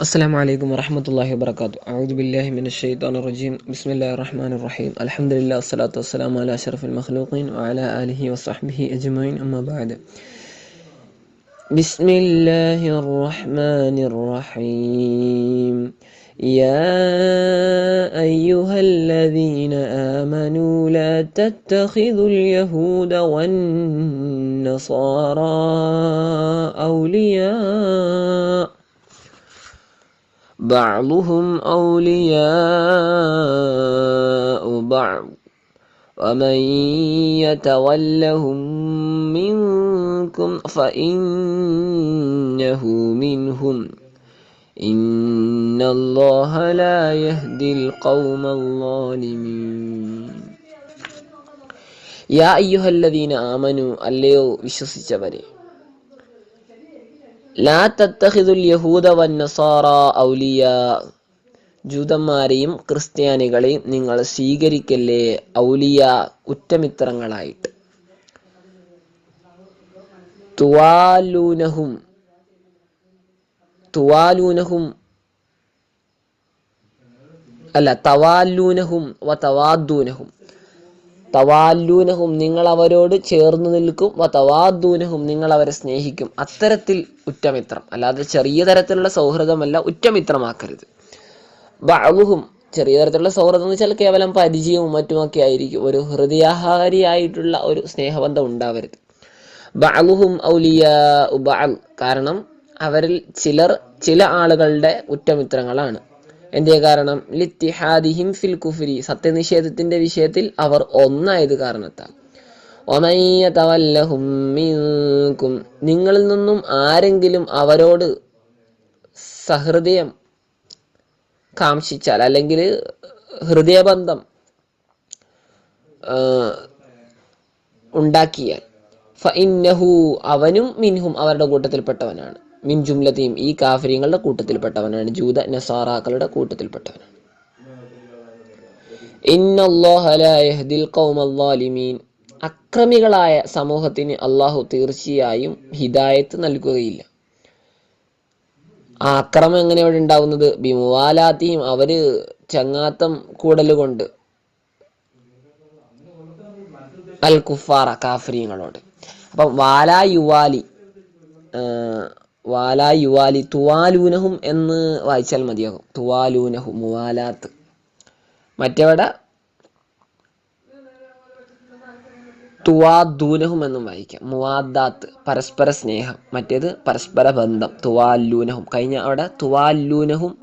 السلام عليكم ورحمة الله وبركاته. أعوذ بالله من الشيطان الرجيم. بسم الله الرحمن الرحيم. الحمد لله والصلاة والسلام على أشرف المخلوقين وعلى آله وصحبه أجمعين. أما بعد. بسم الله الرحمن الرحيم. يا أيها الذين آمنوا لا تتخذوا اليهود والنصارى أولياء بعضهم أولياء بعض ومن يتولهم منكم فإنه منهم إن الله لا يهدي القوم الظالمين യാ അയ്യുഹല്ലദീന ആമനു അല്ലയോ വിശ്വസിച്ചവരെ ലാ തത്തഹിദുൽ യഹൂദ ഔലിയ. ജൂതന്മാരെയും ക്രിസ്ത്യാനികളെയും നിങ്ങൾ സ്വീകരിക്കല്ലേ ഔലിയ ഉറ്റമിത്രങ്ങളായിട്ട് തുവാലൂനഹും തുവാലൂനഹും അല്ല തവാലൂനഹും വ തവാദൂനഹും. തവാല്ലൂനഹും നിങ്ങൾ അവരോട് ചേർന്ന് നിൽക്കും വ തവാദൂനഹും നിങ്ങൾ അവരെ സ്നേഹിക്കും. അത്തരത്തിൽ ഉറ്റമിത്രം അല്ലാതെ ചെറിയ തരത്തിലുള്ള സൗഹൃദമല്ല ഉറ്റമിത്രമാക്കരുത്. ബാഹുഹും ചെറിയ തരത്തിലുള്ള സൗഹൃദം എന്ന് വെച്ചാൽ കേവലം പരിചയവും മറ്റുമൊക്കെ ആയിരിക്കും. ഒരു ഹൃദയാഹാരിയായിട്ടുള്ള ഒരു സ്നേഹബന്ധം ഉണ്ടാവരുത്. ബാഹുഹും ഔലിയ ഉബാൽ കാരണം അവരിൽ ചിലർ ചില ആളുകളുടെ ഉറ്റമിത്രങ്ങളാണ്. എന്തേ കാരണം? ലിത്തിഹാദിഹിം ഫിൽ കുഫരി. സത്യനിഷേധത്തിന്റെ വിഷയത്തിൽ അവർ ഒന്നായത് കാരണത്താൽ. ഒമയ്യതവല്ലഹും നിങ്ങളിൽ നിന്നും ആരെങ്കിലും അവരോട് സഹൃദയം കാംക്ഷിച്ചാൽ അല്ലെങ്കിൽ ഹൃദയബന്ധം ഉണ്ടാക്കിയാൽ ഫഇന്നഹു അവനും മിൻഹും അവരുടെ കൂട്ടത്തിൽപ്പെട്ടവനാണ്. മിൻ ജുംലതയും ഈ കാഫര്യങ്ങളുടെ കൂട്ടത്തിൽപ്പെട്ടവനാണ്. ജൂത നസാറാക്കളുടെ കൂട്ടത്തിൽപ്പെട്ടവനാണ്. അക്രമികളായ സമൂഹത്തിന് അള്ളാഹു തീർച്ചയായും ഹിദായത്ത് നൽകുകയില്ല. ആ അക്രമം എങ്ങനെ ഉണ്ടാവുന്നത്? ബിമുവാലാത്തിയും അവർ ചങ്ങാത്തം കൂടലുകൊണ്ട്. അൽ കുഫാറ കാഫര്യങ്ങളോട്. അപ്പം വാലാ യുവാലി വാലാ യുവാലി തുവാലൂനഹും എന്ന് വായിച്ചാൽ മതിയാകും. തുവാലൂനഹു മുവാലാത്ത്. മറ്റെവിടെ? തുവാദൂനഹും എന്നും വായിക്കാം. മുവാദാത്ത് പരസ്പര സ്നേഹം. മറ്റേത്? പരസ്പര ബന്ധം. തുവാലൂനഹും. കഴിഞ്ഞ അവിടെ തുവാലൂനഹും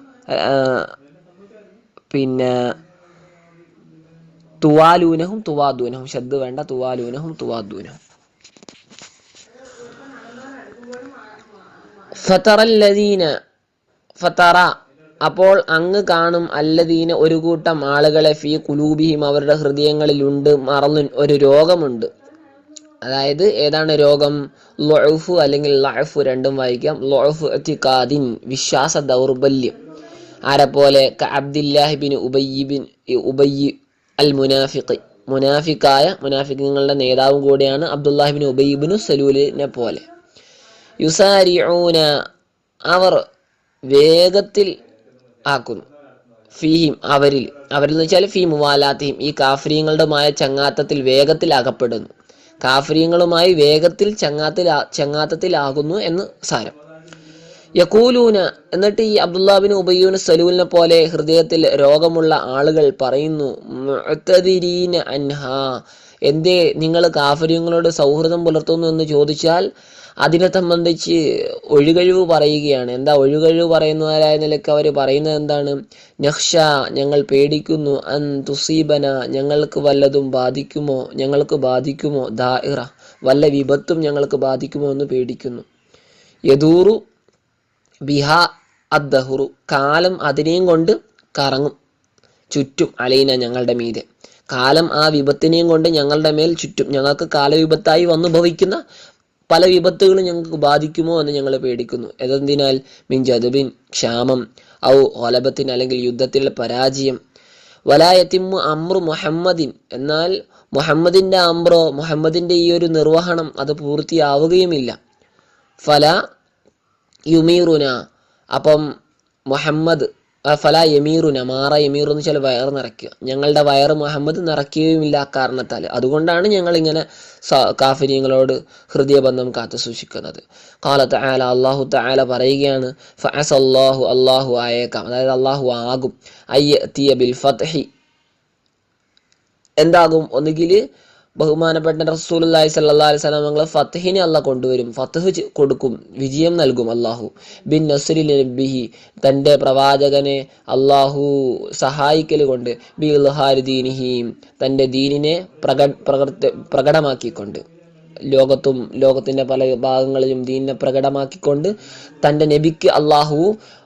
പിന്നെ തുവാലൂനഹും തുവാദൂനഹും. ശബ്ദ വേണ്ട. തുവാലൂനഹും തുവാദൂനഹും. ഫതറല്ലദീന ഫതറ അപ്പോൾ അങ്ങ് കാണും അല്ലദീന ഒരു കൂട്ടം ആളുകളെ ഫീ കുലൂബിഹിം അവരുടെ ഹൃദയങ്ങളിലുണ്ട് മറന്നു ഒരു രോഗമുണ്ട്. അതായത് ഏതാണ് രോഗം? ലൊഫു അല്ലെങ്കിൽ ലഅഫു രണ്ടും വായിക്കാം. ലൊഫു എത്തിക്കാദിൻ വിശ്വാസ ദൗർബല്യം. ആരെ പോലെ? അബ്ദില്ലാഹിബിൻ ഉബയ്യിബിൻ ഉബയ്യി അൽ മുനാഫിഖ് മുനാഫിക്കായ മുനാഫിക്കുകളുടെ നേതാവും കൂടിയാണ് അബ്ദുല്ലാഹിബിൻ ഉബയ്യിബിനു സലൂലിനെ പോലെ. യുസാരിഊന അവർ വേഗത്തിൽ ആക്കുന്നു. ഫീഹിം അവരിൽ അവരിൽ എന്ന് വെച്ചാൽ ഫീ മുവാലാത്തിഹിം ഈ കാഫര്യങ്ങളുടെമായ ചങ്ങാത്തത്തിൽ വേഗത്തിൽ അകപ്പെടുന്നു. കാഫര്യങ്ങളുമായി വേഗത്തിൽ ചങ്ങാത്തിൽ ചങ്ങാത്തത്തിലാകുന്നു എന്ന് സാരം. യക്കൂലൂന എന്നിട്ട് ഈ അബ്ദുല്ലാബിന് ഉബയ്യൂൻ സലൂലിനെ പോലെ ഹൃദയത്തിൽ രോഗമുള്ള ആളുകൾ പറയുന്നു അൻഹ എന്തേ നിങ്ങൾ കാഫര്യങ്ങളോട് സൗഹൃദം പുലർത്തുന്നു എന്ന് ചോദിച്ചാൽ അതിനെ സംബന്ധിച്ച് ഒഴുകഴിവ് പറയുകയാണ്. എന്താ ഒഴുകഴിവ് പറയുന്നവരായ നിലയ്ക്ക് അവർ പറയുന്നത് എന്താണ്? നഹ്ഷ ഞങ്ങൾ പേടിക്കുന്നു. അൻ തുസീബന ഞങ്ങൾക്ക് വല്ലതും ബാധിക്കുമോ? ഞങ്ങൾക്ക് ബാധിക്കുമോ? ദാഇറ വല്ല വിപത്തും ഞങ്ങൾക്ക് ബാധിക്കുമോ? എന്ന് പേടിക്കുന്നു. യദൂറു ബിഹ അദ്ദഹുറു കാലം അതിനെയും കൊണ്ട് കറങ്ങും ചുറ്റും അലൈന ഞങ്ങളുടെ മീതെ. കാലം ആ വിപത്തിനെയും കൊണ്ട് ഞങ്ങളുടെ മേൽ ചുറ്റും ഞങ്ങൾക്ക് കാലവിപത്തായി വന്നു ഭവിക്കുന്ന പല വിപത്തുകളും ഞങ്ങൾക്ക് ബാധിക്കുമോ എന്ന് ഞങ്ങൾ പേടിക്കുന്നു. എതെന്തിനാൽ മിൻ ജതുബിൻ ക്ഷാമം ഔ ഒലബത്തിൻ അല്ലെങ്കിൽ യുദ്ധത്തിൽ പരാജയം. വലായത്തിമു അമ്രു മുഹമ്മദിൻ. എന്നാൽ മുഹമ്മദിന്റെ അമ്രോ മുഹമ്മദിന്റെ ഈ ഒരു നിർവഹണം അത് പൂർത്തിയാവുകയുമില്ല. ഫല യുമീറുന. അപ്പം മുഹമ്മദ് ഫല യമീറുന മാറ യമീറു എന്ന് വെച്ചാൽ വയർ നിറയ്ക്കുക. ഞങ്ങളുടെ വയർ മുഹമ്മദ് നിറയ്ക്കുകയുമില്ല കാരണത്താൽ അതുകൊണ്ടാണ് ഞങ്ങൾ ഇങ്ങനെ കാഫര്യങ്ങളോട് ഹൃദയബന്ധം കാത്തു സൂക്ഷിക്കുന്നത് കാലത്ത് ആല അള്ളാഹു താല പറയുകയാണ് ഫാസ് അള്ളാഹു അള്ളാഹു ആയേക്കാം. അതായത് അള്ളാഹു ആകും. അയ്യ തിയ ബിൽ ഫത്ഹി. എന്താകും? ഒന്നുകിൽ ബഹുമാനപ്പെട്ട റസൂലുള്ളാഹി സല്ലാ അലൈഹി ഫത്തഹിനെ അല്ല കൊണ്ടുവരും. ഫത്തഹ് കൊടുക്കും. വിജയം നൽകും അള്ളാഹു ബിൻ നസുരി നബിഹി തന്റെ പ്രവാചകനെ അള്ളാഹു സഹായിക്കൽ കൊണ്ട് ബി ദീനിഹി. തന്റെ ദീനിനെ പ്രക പ്രകടമാക്കിക്കൊണ്ട്. ലോകത്തും ലോകത്തിന്റെ പല ഭാഗങ്ങളിലും ദീനിനെ പ്രകടമാക്കിക്കൊണ്ട് തന്റെ നബിക്ക് അള്ളാഹു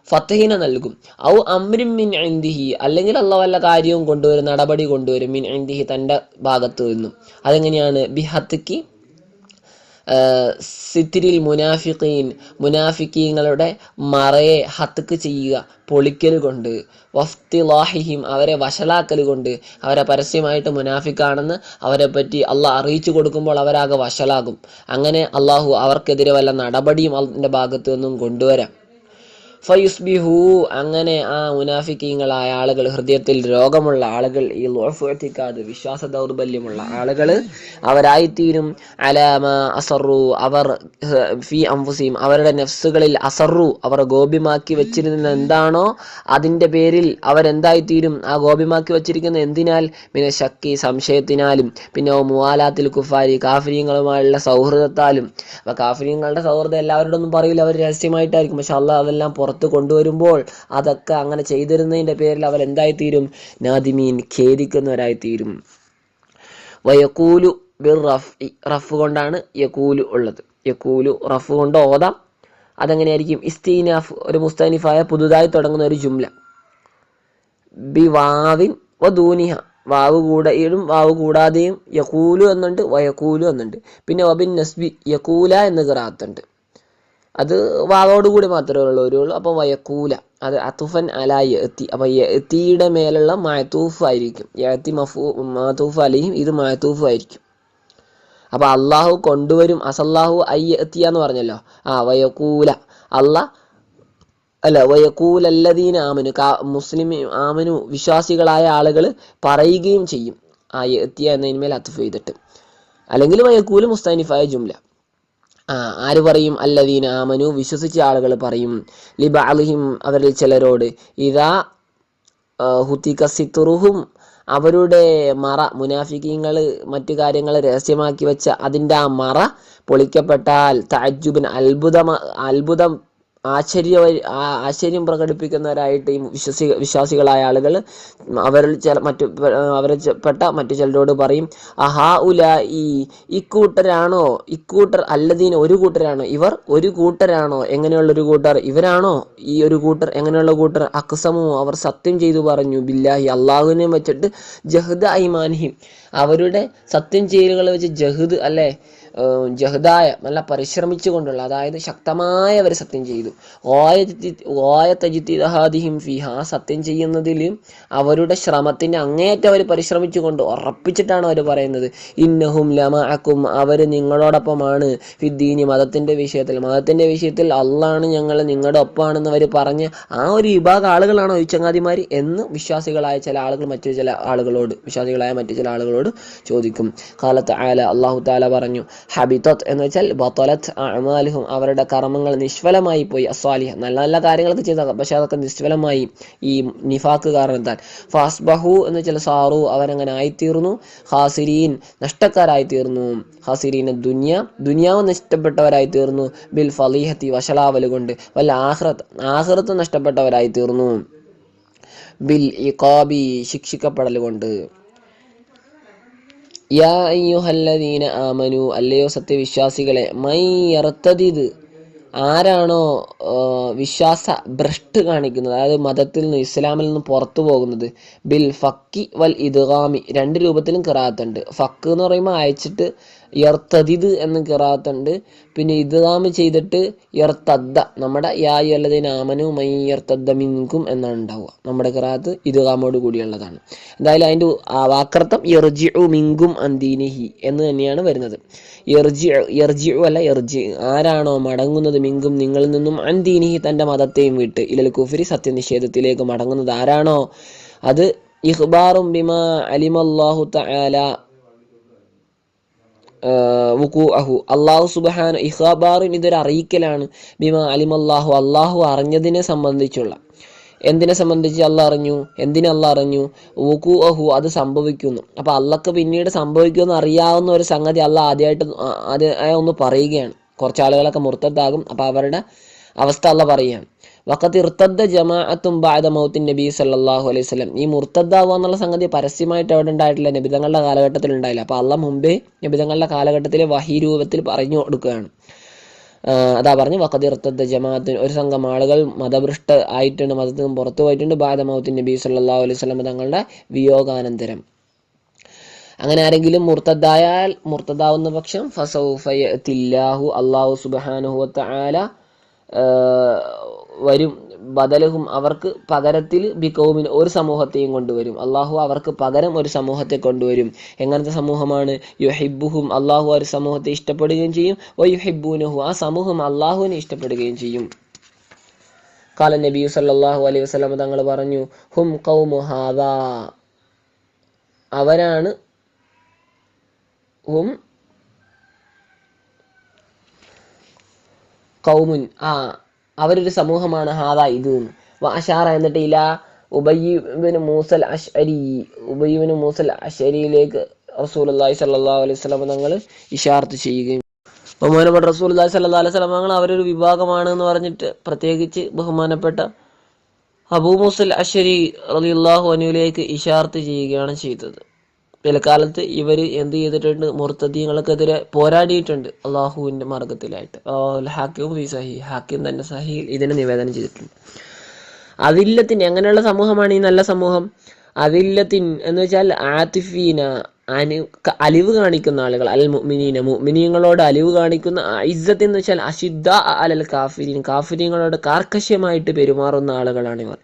ഫത്തഹിനെ നൽകും. ഔ അമ്രിം മിൻ ഇന്ദിഹി അല്ലെങ്കിൽ അള്ള വല്ല കാര്യവും കൊണ്ടുവരും നടപടി കൊണ്ടുവരും മിൻ ഇന്ദിഹി തന്റെ ഭാഗത്തു നിന്നും. അതെങ്ങനെയാണ്? ബിഹത്തിക്ക് സിത്തിരിൽ മുനാഫിഖീൻ മുനാഫിക്കീങ്ങളുടെ മറയെ ഹത്തുക്ക് ചെയ്യുക പൊളിക്കൽ കൊണ്ട് വഫ്തിലാഹിഹിം അവരെ വഷളാക്കൽ കൊണ്ട് അവരെ പരസ്യമായിട്ട് മുനാഫിക്കാണെന്ന് അവരെ പറ്റി അള്ളാഹ് അറിയിച്ചു കൊടുക്കുമ്പോൾ അവരാകെ വഷളാകും. അങ്ങനെ അള്ളാഹു അവർക്കെതിരെ വല്ല നടപടിയും അതിന്റെ ഭാഗത്തു നിന്നും കൊണ്ടുവരാം. ഫയുസ്ബിഹു അങ്ങനെ ആ മുനാഫിക്കീങ്ങളായ ആളുകൾ ഹൃദയത്തിൽ രോഗമുള്ള ആളുകൾ ഈ ലോഫുഅത്തിക്കാത് വിശ്വാസ ദൗർബല്യമുള്ള ആളുകൾ അവരായിത്തീരും. അലാമ അസറു അവർ ഫി അംഫുസീം അവരുടെ നെഫ്സുകളിൽ അസറു അവർ ഗോപ്യമാക്കി വെച്ചിരുന്ന എന്താണോ അതിന്റെ പേരിൽ അവരെന്തായിത്തീരും? ആ ഗോപ്യമാക്കി വെച്ചിരിക്കുന്ന എന്തിനാൽ? പിന്നെ ശക്തി സംശയത്തിനാലും. പിന്നെ മുവാലാത്തിൽ കുഫാരി കാഫര്യങ്ങളുമായുള്ള സൗഹൃദത്താലും. അപ്പം കാഫര്യങ്ങളുടെ സൗഹൃദം എല്ലാവരോടൊന്നും പറയില്ല അവർ രഹസ്യമായിട്ടായിരിക്കും. പക്ഷെ അള്ളാഹ് അതെല്ലാം പുറത്ത് കൊണ്ടുവരുമ്പോൾ അതൊക്കെ അങ്ങനെ ചെയ്തിരുന്നതിന്റെ പേരിൽ അവർ എന്തായിത്തീരും നാദിമീൻ ഖേദിക്കുന്നവരായിത്തീരും. വയക്കൂലു ബിർ റഫ് റഫ് കൊണ്ടാണ് യക്കൂലു ഉള്ളത്. യക്കൂലു റഫ് കൊണ്ട് ഓതാം. അതെങ്ങനെയായിരിക്കും? ഇസ്തീനാഫ് ഒരു മുസ്തനിഫായ പുതുതായി തുടങ്ങുന്ന ഒരു ജുംല. ബി വാവിൻ വ ദൂനിഹ. വാവ് കൂടെയും വാവ് കൂടാതെയും യക്കൂലു എന്നുണ്ട് വയക്കൂലു എന്നുണ്ട്. പിന്നെ വബിൻ നസ്ബി യക്കൂല എന്ന് ഖിറാത്തുണ്ട്. അത് വാവോടുകൂടി മാത്രമേ ഉള്ളൂ ഒരു അപ്പോൾ വയക്കൂല. അത് അതുഫൻ അലായി എത്തി അപ്പോൾ എത്തിയുടെ മേലുള്ള മാത്തൂഫ് ആയിരിക്കും. എത്തി മഫൂ മാത്തൂഫ് അലിയും ഇത് മാത്തൂഫ് ആയിരിക്കും. അപ്പൊ അള്ളാഹു കൊണ്ടുവരും. അസല്ലാഹു അയ്യത്തിയ എന്ന് പറഞ്ഞല്ലോ. ആ വയക്കൂല. അള്ളാഹ് അല്ല വയക്കൂലല്ലദീന ആമനു. കാ മുസ്ലിം ആമനു വിശ്വാസികളായ ആളുകൾ പറയുകയും ചെയ്യും. ആ എത്തിയ എന്നതിന്മേൽ അത്തുഫ് ചെയ്തിട്ട് അല്ലെങ്കിൽ വയക്കൂൽ മുസ്താനിഫായ ജുംല. ആര് പറയും? അല്ലദീന ആമനു. വിശ്വസിച്ച ആളുകൾ പറയും. ലിബ അലിഹിം അവരിൽ ചിലരോട് ഇതാ ഹുത്തിക അവരുടെ മറ. മുനാഫിക്കീങ്ങൾ മറ്റു കാര്യങ്ങൾ രഹസ്യമാക്കി വെച്ച അതിന്റെ ആ മറ പൊളിക്കപ്പെട്ടാൽ തഅജ്ജുബൻ അത്ഭുതം അത്ഭുതം ആശ്ചര്യ ആശ്ചര്യം പ്രകടിപ്പിക്കുന്നവരായിട്ട് ഈ വിശ്വസി വിശ്വാസികളായ ആളുകൾ അവരിൽ ചില മറ്റു അവരിൽ പെട്ട മറ്റു ചിലരോട് പറയും അഹാ ഉല ഈ ഇക്കൂട്ടരാണോ ഇക്കൂട്ടർ അല്ലതീന ഒരു കൂട്ടരാണോ? ഇവർ ഒരു കൂട്ടരാണോ? എങ്ങനെയുള്ള ഒരു കൂട്ടർ? ഇവരാണോ? ഈ ഒരു കൂട്ടർ എങ്ങനെയുള്ള കൂട്ടർ? അക്സമോ അവർ സത്യം ചെയ്തു പറഞ്ഞു ബില്ലാഹി അള്ളാഹുവിനെ വെച്ചിട്ട് ജഹദ് ഐമാനിഹിം അവരുടെ സത്യം ചെയ്യലുകൾ വെച്ച് ജഹദ് അല്ലെ? ജഹദായ നല്ല പരിശ്രമിച്ചുകൊണ്ടുള്ള അതായത് ശക്തമായ അവർ സത്യം ചെയ്തു. ഓയത്തജിത്തിഹാദിഹിം ഫിഹ സത്യം ചെയ്യുന്നതിൽ അവരുടെ ശ്രമത്തിന് അങ്ങേയറ്റം അവർ പരിശ്രമിച്ചുകൊണ്ട് ഉറപ്പിച്ചിട്ടാണ് അവർ പറയുന്നത്. ഇന്നഹും ലമാഅക്കും അവർ നിങ്ങളോടൊപ്പമാണ്. ഫിദ്ദീനി മതത്തിന്റെ വിഷയത്തിൽ മതത്തിന്റെ വിഷയത്തിൽ അള്ളാണ് ഞങ്ങൾ നിങ്ങളുടെ ഒപ്പമാണെന്ന് അവർ പറഞ്ഞ് ആ ഒരു വിഭാഗം ആളുകളാണോ ഈ ചങ്ങാതിമാർ എന്ന് വിശ്വാസികളായ ചില ആളുകൾ മറ്റു ചില ആളുകളോട് വിശ്വാസികളായ മറ്റു ചില ആളുകളോട് ചോദിക്കും. കാലത്ത് ആല അള്ളാഹു താല പറഞ്ഞു ഹബിത്തത്ത് എന്ന് വെച്ചാൽ ബത്തലത്ത് അമാലുഹും അവരുടെ കർമ്മങ്ങൾ നിഷ്ഫലമായി പോയി. അസ്വാലിഹ നല്ല നല്ല കാര്യങ്ങളൊക്കെ ചെയ്ത പക്ഷെ അതൊക്കെ നിഷ്ഫലമായി ഈ നിഫാക്ക് കാരണത്താൽ ഫാസ്ബഹു എന്ന് വെച്ചാൽ സാറു അവരങ്ങനെ ആയിത്തീർന്നു. ഹാസിരീൻ നഷ്ടക്കാരായി തീർന്നു ഹാസിരീൻ ദുനിയ ദുനിയാവ് നഷ്ടപ്പെട്ടവരായി തീർന്നു ബിൽ ഫലീഹത്തി വഷളാവൽ കൊണ്ട്. വല്ല ആഹ്റത്ത് ആഹ്റത്ത് നഷ്ടപ്പെട്ടവരായി തീർന്നു ബിൽ കോബി ശിക്ഷിക്കപ്പെടൽ കൊണ്ട്. യാ അയ്യുഹല്ലദീന ആമനു അല്ലയോ സത്യവിശ്വാസികളെ മൈ ഇറത്തതിത് ആരാണോ വിശ്വാസ ഭ്രഷ്ട് കാണിക്കുന്നത് അതായത് മതത്തിൽ നിന്ന് ഇസ്ലാമിൽ നിന്ന് പുറത്തു പോകുന്നത് ബിൽ ഫക്കി വൽ ഇദ്ഗാമി രണ്ട് രൂപത്തിലും കിറാത്തുണ്ട്. ഫക്ക് എന്ന് പറയുമ്പോൾ അയച്ചിട്ട് യർത്തദിദ് എന്ന് കിറാത്തുണ്ട്. പിന്നെ ഇദ്ദാമ് ചെയ്തിട്ട് യർത്തദ്ദ. നമ്മുടെ യായി അല്ലതിന് നാമനു മൈ യർത്തദ്ദ മിൻകും എന്നാണ് ഉണ്ടാവുക. നമ്മുടെ കിറാത്ത് ഇതുകാമോട് കൂടിയുള്ളതാണ്. എന്തായാലും അതിന്റെ വാക്കർത്ഥം യർജിഉ മിങ്കും അന്തീനിഹി എന്ന് തന്നെയാണ് വരുന്നത്. യർജി യർജിഉ അല്ല യർജി ആരാണോ മടങ്ങുന്നത് മിങ്കും നിങ്ങളിൽ നിന്നും അന്തീനിഹി തന്റെ മതത്തെയും വിട്ട് ഇലൽ കുഫരി സത്യനിഷേധത്തിലേക്ക് മടങ്ങുന്നത് ആരാണോ? അത് ഇഹ്ബാറും ബിമാ അലിമല്ലാഹു തആല വുഖൂഅഹു. അള്ളാഹു സുബാന ഇഹാബാറിൻ ഇതൊരു അറിയിക്കലാണ്. ബിമാ അലിമല്ലാഹു അള്ളാഹു അറിഞ്ഞതിനെ സംബന്ധിച്ചുള്ള. എന്തിനെ സംബന്ധിച്ച് അള്ളാഹ് അറിഞ്ഞു? എന്തിനെ അള്ളാഹ് അറിഞ്ഞു? വുക്കു അഹു അത് സംഭവിക്കുന്നു. അപ്പോൾ അള്ളക്ക് പിന്നീട് സംഭവിക്കുമെന്ന് അറിയാവുന്ന ഒരു സംഗതി അള്ളാഹ് ആദ്യമായിട്ട് ആദ്യമായി ഒന്ന് പറയുകയാണ്. കുറച്ച് ആളുകളൊക്കെ മുർത്തദ്ദാകും. അപ്പോൾ അവരുടെ അവസ്ഥ അള്ള പറയുകയാണ്. വക്കത്ത് ഇർത്തദ്ദ ജമാഅത്തും ബാദ മൗത്തിൻ നബി സല്ലാഹു അലൈഹി സ്വലം ഈ മുർത്തദ്ദാവുക എന്നുള്ള സംഗതി പരസ്യമായിട്ട് അവിടെ ഉണ്ടായിട്ടില്ല. നബിതങ്ങളുടെ കാലഘട്ടത്തിൽ ഉണ്ടായില്ല. അപ്പൊ അള്ള മുമ്പേ നബിതങ്ങളുടെ കാലഘട്ടത്തിലെ വഹി രൂപത്തിൽ പറഞ്ഞു കൊടുക്കുകയാണ്. അതാ പറഞ്ഞു വക്കത്ത് ഇർത്തദ് ജമാഅത്തിന് ഒരു സംഘം ആളുകൾ മതഭ്രഷ്ട ആയിട്ടുണ്ട് മതത്തിൽ നിന്ന് പുറത്തു പോയിട്ടുണ്ട്. ബാദ മൗത്തിൻ നബി സല്ലല്ലാഹു അലൈഹി സ്വലം തങ്ങളുടെ വിയോഗാനന്തരം. അങ്ങനെ ആരെങ്കിലും മുർത്തദ്ദായാൽ മുർത്തദ്ദാവുന്ന പക്ഷം ഫസൗഫയത്തില്ലാഹു അള്ളാഹു സുബ്ഹാനഹു വതആല വരും. ബദലഹും അവർക്ക് പകരത്തിൽ ബിക്കൗമിൻ ഒരു സമൂഹത്തെയും കൊണ്ടുവരും. അള്ളാഹു അവർക്ക് പകരം ഒരു സമൂഹത്തെ കൊണ്ടുവരും. എങ്ങനത്തെ സമൂഹമാണ്? യുഹിബുഹും അള്ളാഹു ഒരു സമൂഹത്തെ ഇഷ്ടപ്പെടുകയും ചെയ്യും. ഓ യുഹിബൂനഹു ആ സമൂഹം അള്ളാഹുവിനെ ഇഷ്ടപ്പെടുകയും ചെയ്യും. കാല നബി സല്ലല്ലാഹു അലൈഹി വസല്ലം തങ്ങൾ പറഞ്ഞു ഹും കൗമു ഹാദാ. അവരാണ് ഹും കൗമുൻ ആ അവരൊരു സമൂഹമാണ് ഹാദ ഇത് എന്ന് വാഷാറ എന്നിട്ട് ഇല ഉബയ്യുബിന് മൂസൽ അഷ്അരി ഉബയ്യുബിന് മൂസൽ അഷരിയിലേക്ക് റസൂലുള്ളാഹി സ്വല്ലല്ലാഹു അലൈഹി വസല്ലം തങ്ങൾ ഇഷാർത്ത് ചെയ്യുകയും. ബഹുമാനപ്പെട്ട റസൂൽ റസൂലുള്ളാഹി സ്വല്ലല്ലാഹു അലൈഹി സ്വലം തങ്ങൾ അവരൊരു വിഭാഗമാണ് എന്ന് പറഞ്ഞിട്ട് പ്രത്യേകിച്ച് ബഹുമാനപ്പെട്ട അബൂ മൂസൽ അഷരി റളിയല്ലാഹു അനുവിലേക്ക് ഇഷാർത്ത് ചെയ്യുകയാണ് ചെയ്തത്. പിൽക്കാലത്ത് ഇവർ എന്ത് ചെയ്തിട്ടുണ്ട്? മുർത്തദീങ്ങൾക്കെതിരെ പോരാടിയിട്ടുണ്ട് അള്ളാഹുവിന്റെ മാർഗത്തിലായിട്ട് ഹാക്കിം ഫി സഹി. ഹാക്കിം തന്നെ സഹിയിൽ ഇതിനെ നിവേദനം ചെയ്തിട്ടുണ്ട്. അതില്ലത്തിന് എങ്ങനെയുള്ള സമൂഹമാണ് ഈ നല്ല സമൂഹം? അതില്ലത്തിൻ എന്ന് വെച്ചാൽ ആത്തിഫീന അനു അലിവ് കാണിക്കുന്ന ആളുകൾ അൽ മുഅ്മിനീന മുഅ്മിനീങ്ങളോട് അലിവ് കാണിക്കുന്ന ഇസ്സത്ത് എന്ന് വെച്ചാൽ അഷിദ്ദ അലൽ കാഫിരീൻ കാഫിരീങ്ങളോട് കാർക്കശ്യമായിട്ട് പെരുമാറുന്ന ആളുകളാണ് ഇവർ.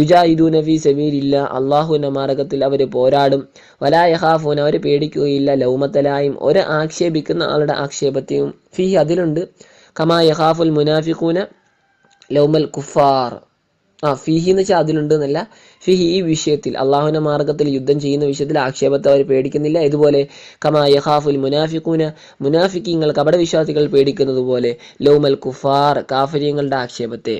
യുജാഹിദു നഫി സബീലില്ല അള്ളാഹുവിന്റെ മാർഗത്തിൽ അവർ പോരാടും. വലാ യഹാഫൂൻ അവർ പേടിക്കുകയില്ല ലൗമത്തലായും ഒരു ആക്ഷേപിക്കുന്ന ആളുടെ ആക്ഷേപത്തെയും ഫി അതിലുണ്ട്. കമാ യഹാഫുൽ മുനാഫിഖൂന ലൗമൽ കുഫാർ. ആ ഫിഹി എന്ന് വെച്ചാൽ അതിലുണ്ട് എന്നല്ല ഫിഹി ഈ വിഷയത്തിൽ അള്ളാഹുവിന്റെ മാർഗത്തിൽ യുദ്ധം ചെയ്യുന്ന വിഷയത്തിൽ ആക്ഷേപത്തെ അവർ പേടിക്കുന്നില്ല. ഇതുപോലെ കമാ യഹാഫുൽ മുനാഫിഖൂന മുനാഫിക്കിങ്ങൾ കപടവിശ്വാസികൾ പേടിക്കുന്നത് പോലെ ലൗമൽ കുഫാർ കാഫര്യങ്ങളുടെ ആക്ഷേപത്തെ.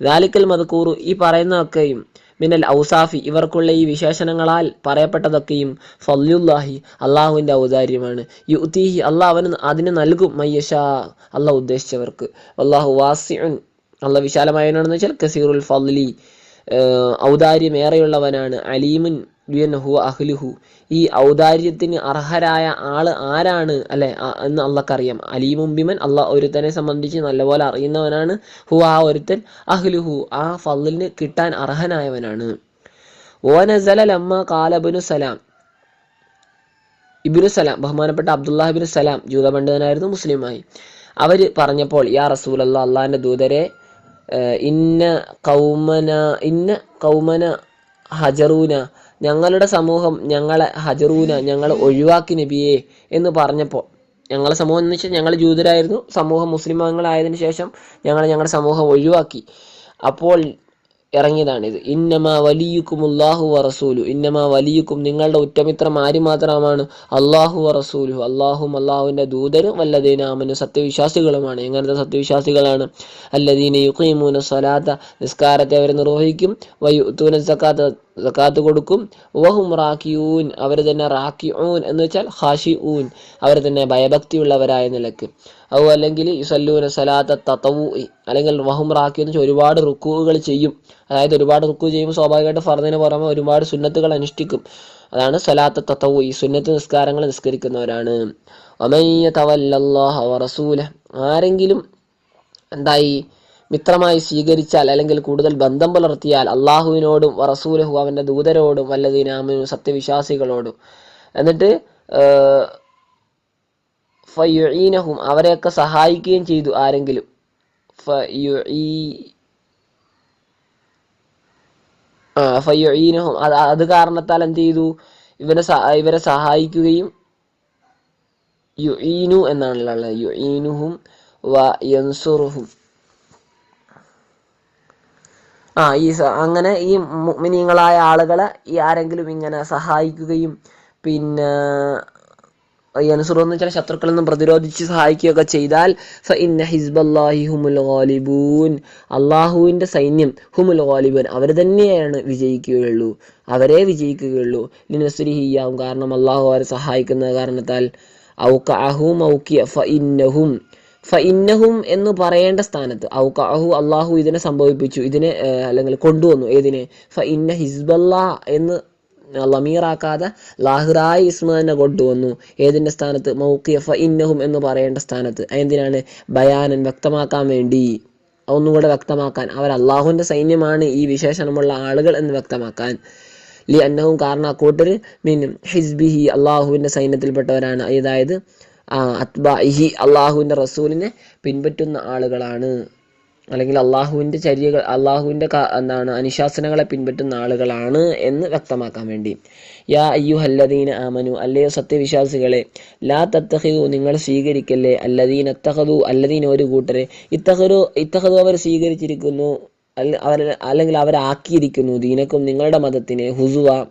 ദാലിക്കൽ മതക്കൂറു ഈ പറയുന്നതൊക്കെയും മിനൽ ഔസാഫി ഇവർക്കുള്ള ഈ വിശേഷണങ്ങളാൽ പറയപ്പെട്ടതൊക്കെയും ഫല്ലുല്ലാഹി അള്ളാഹുവിന്റെ ഔദാര്യമാണ്. യുത്തീഹി അള്ളാഹ് അവന് അതിന് നൽകും മയ്യഷാ അള്ളാഹ് ഉദ്ദേശിച്ചവർക്ക്. അള്ളാഹു വാസിഉൻ അള്ള വിശാലമായവനാണെന്ന് വെച്ചാൽ കസീറുൽ ഫലി ഔദാര്യമേറെയുള്ളവനാണ്. അലീമുൻ ഹു അഹ്ലുഹു. ഈ ഔദാര്യത്തിന് അർഹരായ ആൾ ആരാണ് അല്ലെ? എന്ന് അള്ളക്കറിയാം. അലീമും ബിമൻ അള്ളാഹ് ഒരുത്തനെ സംബന്ധിച്ച് നല്ലപോലെ അറിയുന്നവനാണ്. ഹു ആ ഒരുത്തൻ അഹ്ലുഹു. ആ ഫലിന് കിട്ടാൻ അർഹനായവനാണ്. ഓനസല ലമ്മ കാലബിനു സലാം. ഇബിനു സലാം ബഹുമാനപ്പെട്ട അബ്ദുല്ലാഹിബിനു സലാം ജൂത പണ്ഡിതനായിരുന്നു മുസ്ലിമായി. അവർ പറഞ്ഞപ്പോൾ യാ റസൂൽ അല്ലാ അള്ളാഹിന്റെ ദൂതരെ ഇന്ന കൗമന ഇന്ന കൗമന ഹജറൂന ഞങ്ങളുടെ സമൂഹം ഞങ്ങളെ ഹജറൂന ഞങ്ങളെ ഒഴിവാക്കി നബിയെ എന്ന് പറഞ്ഞപ്പോൾ ഞങ്ങളെ സമൂഹം എന്ന് വെച്ചാൽ ഞങ്ങൾ ജൂതരായിരുന്നു സമൂഹം മുസ്ലിമങ്ങളായതിനു ശേഷം ഞങ്ങൾ ഞങ്ങളുടെ സമൂഹം ഒഴിവാക്കി. അപ്പോൾ ഇറങ്ങിയതാണിത് ഇന്നമ വലിയുക്കും അള്ളാഹു വറസൂലു റസൂലു. ഇന്നമ വലിയുക്കും നിങ്ങളുടെ ഉറ്റമിത്രം ആര് മാത്രമാണ് അള്ളാഹു വറസൂലു റസൂലു അള്ളാഹും അള്ളാഹുവിന്റെ ദൂതരും വല്ലതീനാമനും സത്യവിശ്വാസികളുമാണ്. എങ്ങനത്തെ സത്യവിശ്വാസികളാണ്? അല്ലദീന യുഖീമൂന സ്വലാത്ത നിസ്കാരത്തെ അവർ നിർവഹിക്കും. വയുത്തൂന സക്കാത്ത സക്കാത്ത് കൊടുക്കും. വഹും റാക്കിയൂൻ. അവർ തന്നെ റാക്കിഊൻ എന്ന് വെച്ചാൽ ഹാഷി ഊൻ അവർ തന്നെ ഭയഭക്തിയുള്ളവരായ നിലയ്ക്ക്. അത് അല്ലെങ്കിൽ യുസല്ലൂന സലാത്ത തത്തവു അല്ലെങ്കിൽ വഹും റാക്കി എന്ന് വെച്ചാൽ ഒരുപാട് റുക്കുകൾ ചെയ്യും. അതായത് ഒരുപാട് റുക്കു ചെയ്യുമ്പോൾ സ്വാഭാവികമായിട്ട് ഫർദിന് പുറമെ ഒരുപാട് സുന്നത്തുകൾ അനുഷ്ഠിക്കും. അതാണ് സലാത്ത തത്തവു ഈ സുന്നത്ത് നിസ്കാരങ്ങൾ നിസ്കരിക്കുന്നവരാണ്. ഒമയ്യ തവല്ലാഹ റസൂല ആരെങ്കിലും എന്തായി മിത്രമായി സ്വീകരിച്ചാൽ അല്ലെങ്കിൽ കൂടുതൽ ബന്ധം പുലർത്തിയാൽ അള്ളാഹുവിനോടും റസൂലഹു അവന്റെ ദൂതരോടും വല്ലതീനാമിനും സത്യവിശ്വാസികളോടും. എന്നിട്ട് ഫയുഈനഹും അവരെയൊക്കെ സഹായിക്കുകയും ചെയ്തു ആരെങ്കിലും. ഫയുഈ ഫയുഈനഹും അത് കാരണത്താൽ എന്ത് ചെയ്തു? ഇവരെ ഇവരെ സഹായിക്കുകയും യുഈനു എന്നാണല്ലോ ഉള്ളത്. യുഈനുഹും വ യൻസുറുഹും. ആ ഈ അങ്ങനെ ഈ മുഅ്മിനീങ്ങളായ ആളുകളെ ഈ ആരെങ്കിലും ഇങ്ങനെ സഹായിക്കുകയും പിന്നെ യൻസുറു എന്ന് വെച്ചാൽ ശത്രുക്കളിൽ നിന്നും പ്രതിരോധിച്ച് സഹായിക്കുകയൊക്കെ ചെയ്താൽ ഇന്ന ഹിസ്ബല്ലാഹി ഹുമുൽ ഗാലിബൂൻ. അള്ളാഹുവിന്റെ സൈന്യം ഹുമുൽ ഗാലിബൂൻ. അവർ തന്നെയാണ് വിജയിക്കുകയുള്ളൂ. അവരെ വിജയിക്കുകയുള്ളൂ. ലിനസ്രിഹിയാവും കാരണം അള്ളാഹു അവരെ സഹായിക്കുന്ന കാരണത്താൽ ഔക്ക അഹും ഔക്കിയ ഫ ഇന്നഹും. ഫ ഇന്നഹും എന്ന് പറയേണ്ട സ്ഥാനത്ത് ഔക്കഅഹു അള്ളാഹു ഇതിനെ സംഭവിപ്പിച്ചു. ഇതിനെ അല്ലെങ്കിൽ കൊണ്ടുവന്നു. ഏതിനെ? ഫ ഇന്ന ഹിസ്ബല്ലാ എന്ന് ലമീറാക്കാതെ ലാഹിറായ ഇസ്മ തന്നെ കൊണ്ടുവന്നു. ഏതിന്റെ സ്ഥാനത്ത്? മൗക്കിയഫ ഇന്നഹും എന്ന് പറയേണ്ട സ്ഥാനത്ത്. എന്തിനാണ് ബയാനൻ വ്യക്തമാക്കാൻ വേണ്ടി. ഒന്നുകൂടെ വ്യക്തമാക്കാൻ. അവർ അള്ളാഹുവിന്റെ സൈന്യമാണ് ഈ വിശേഷണമുള്ള ആളുകൾ എന്ന് വ്യക്തമാക്കാൻ. ലി അന്നവും കാരണം അക്കൂട്ടർ മീൻ ഹിസ്ബിഹി അള്ളാഹുവിന്റെ സൈന്യത്തിൽപ്പെട്ടവരാണ്. അതായത് അത്ബാഹി അള്ളാഹുവിന്റെ റസൂലിനെ പിൻപറ്റുന്ന ആളുകളാണ്. അല്ലെങ്കിൽ അള്ളാഹുവിന്റെ ചര്യകൾ അള്ളാഹുവിന്റെ എന്താണ് അനുശാസനങ്ങളെ പിൻപറ്റുന്ന ആളുകളാണ് എന്ന് വ്യക്തമാക്കാൻ വേണ്ടി. യാ അയ്യു അയ്യുഹല്ലദീന ആമനു അല്ലയോ സത്യവിശ്വാസികളെ ലാ തത്തഹു നിങ്ങൾ സ്വീകരിക്കല്ലേ? അല്ലദീൻ അത്തഹദു അല്ലദീൻ ഒരു കൂട്ടരെ. ഇത്തഹരു ഇത്തഹദു അവർ സ്വീകരിച്ചിരിക്കുന്നു അവർ അല്ലെങ്കിൽ അവരാക്കിയിരിക്കുന്നു ദീനക്കും നിങ്ങളുടെ മതത്തിനെ ഹുസുവ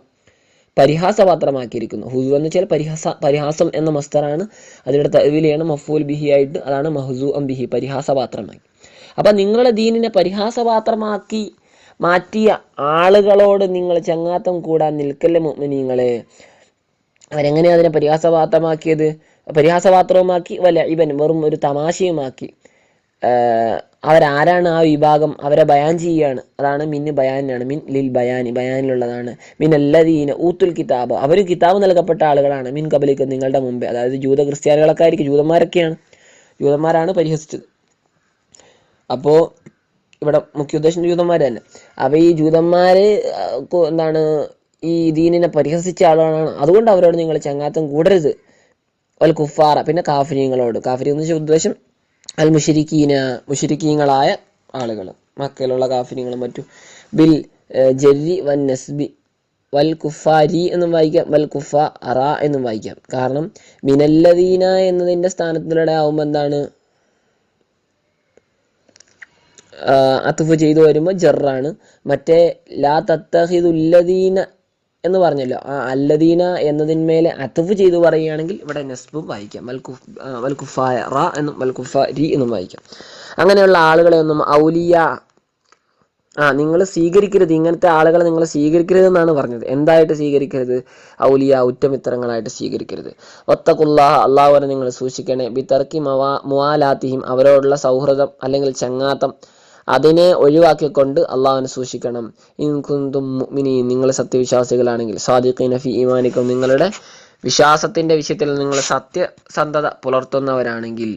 പരിഹാസപാത്രമാക്കിയിരിക്കുന്നു. ഹുസു എന്ന് വെച്ചാൽ പരിഹാസ പരിഹാസം എന്ന മസ്തറാണ്. അതിലൂടെ തവിലെയാണ് മഫൂൽ ബിഹി ആയിട്ട് അതാണ് മഹസു അം ബിഹി പരിഹാസപാത്രമായി. അപ്പൊ നിങ്ങളുടെ ദീനിനെ പരിഹാസപാത്രമാക്കി മാറ്റിയ ആളുകളോട് നിങ്ങൾ ചങ്ങാത്തം കൂടാൻ നിൽക്കല്ലേ മുഅ്മിനീങ്ങളെ? അവരെങ്ങനെയാ അതിനെ പരിഹാസപാത്രമാക്കിയത്? പരിഹാസപാത്രവുമാക്കി വല്ല ഇവൻ വെറും ഒരു തമാശയുമാക്കി. അവരാരാണ് ആ വിഭാഗം? അവരെ ബയാൻ ചെയ്യുകയാണ് അതാണ് മിന്ന് ബയാനാണ് മിൻ ലിൽ ബയാനി ബയാനിലുള്ളതാണ്. മിൻ അല്ലദീന ഊത്തുൽ കിതാബ്. അവർ കിതാബ് നൽകപ്പെട്ട ആളുകളാണ് മിൻ കബലിക്ക് നിങ്ങളുടെ മുമ്പേ. അതായത് ജൂത ക്രിസ്ത്യാനികളൊക്കെ ആയിരിക്കും ജൂതന്മാരൊക്കെയാണ്. ജൂതന്മാരാണ് പരിഹസിച്ചത്. അപ്പോൾ ഇവിടെ മുഖ്യ ഉദ്ദേശം ജൂതന്മാർ തന്നെ. അപ്പോൾ ഈ ജൂതന്മാർ എന്താണ് ഈ ദീനിനെ പരിഹസിച്ച ആളാണ്. അതുകൊണ്ട് അവരോട് നിങ്ങൾ ചങ്ങാത്തം കൂടരുത്. അൽ കുഫാറ പിന്നെ കാഫര്യങ്ങളോട് കാഫരി എന്ന് വെച്ചാൽ ഉദ്ദേശം അൽ മുഷിരിക്കീന മുഷിരിക്കീങ്ങളായ ആളുകൾ മക്കയിലുള്ള കാഫര്യങ്ങളും മറ്റും. ബിൽ ജരി വൻ നസ്ബി. വൽ കുഫാരി എന്നും വായിക്കാം. വൽ കുഫ അറ എന്നും വായിക്കാം. കാരണം മിനല്ലദീന എന്നതിന്റെ സ്ഥാനത്തിലൂടെ ആവുമ്പോൾ എന്താണ് അത്തുഫ് ചെയ്തു വരുമ്പോൾ ജറാണ്. മറ്റേ ലാ തത്തഹിദുല്ലദീന എന്ന് പറഞ്ഞല്ലോ. ആ അല്ലദീന എന്നതിന്മേലെ അത്തുഫ് ചെയ്തു പറയുകയാണെങ്കിൽ ഇവിടെ നെസ്ബും വായിക്കാം. വൽ കുഫ് ആ, വൽ കുഫായ റ എന്നും വൽ രി എന്നും വായിക്കാം. അങ്ങനെയുള്ള ആളുകളെ ഒന്നും ഔലിയ ആ നിങ്ങൾ സ്വീകരിക്കരുത്. ഇങ്ങനത്തെ ആളുകളെ നിങ്ങൾ സ്വീകരിക്കരുത് എന്നാണ് പറഞ്ഞത്. എന്തായിട്ട് സ്വീകരിക്കരുത്? ഔലിയ ഉറ്റമിത്രങ്ങളായിട്ട് സ്വീകരിക്കരുത്. ഒത്തക്കുല്ലാഹ അള്ളാഹുവിനെ നിങ്ങൾ സൂക്ഷിക്കണേ. ബിത്തർക്കി മവാ മുവാലാത്തിഹിം അവരോടുള്ള സൗഹൃദം അല്ലെങ്കിൽ ചങ്ങാത്തം അതിനെ ഒഴിവാക്കിക്കൊണ്ട് അള്ളാഹുവിനെ സൂക്ഷിക്കണം. ഇൻകുന്തും നിങ്ങൾ സത്യവിശ്വാസികളാണെങ്കിൽ സാദിഖീന ഫി ഈമാനിക്കും നിങ്ങളുടെ വിശ്വാസത്തിന്റെ വിഷയത്തിൽ നിങ്ങൾ സത്യസന്ധത പുലർത്തുന്നവരാണെങ്കിൽ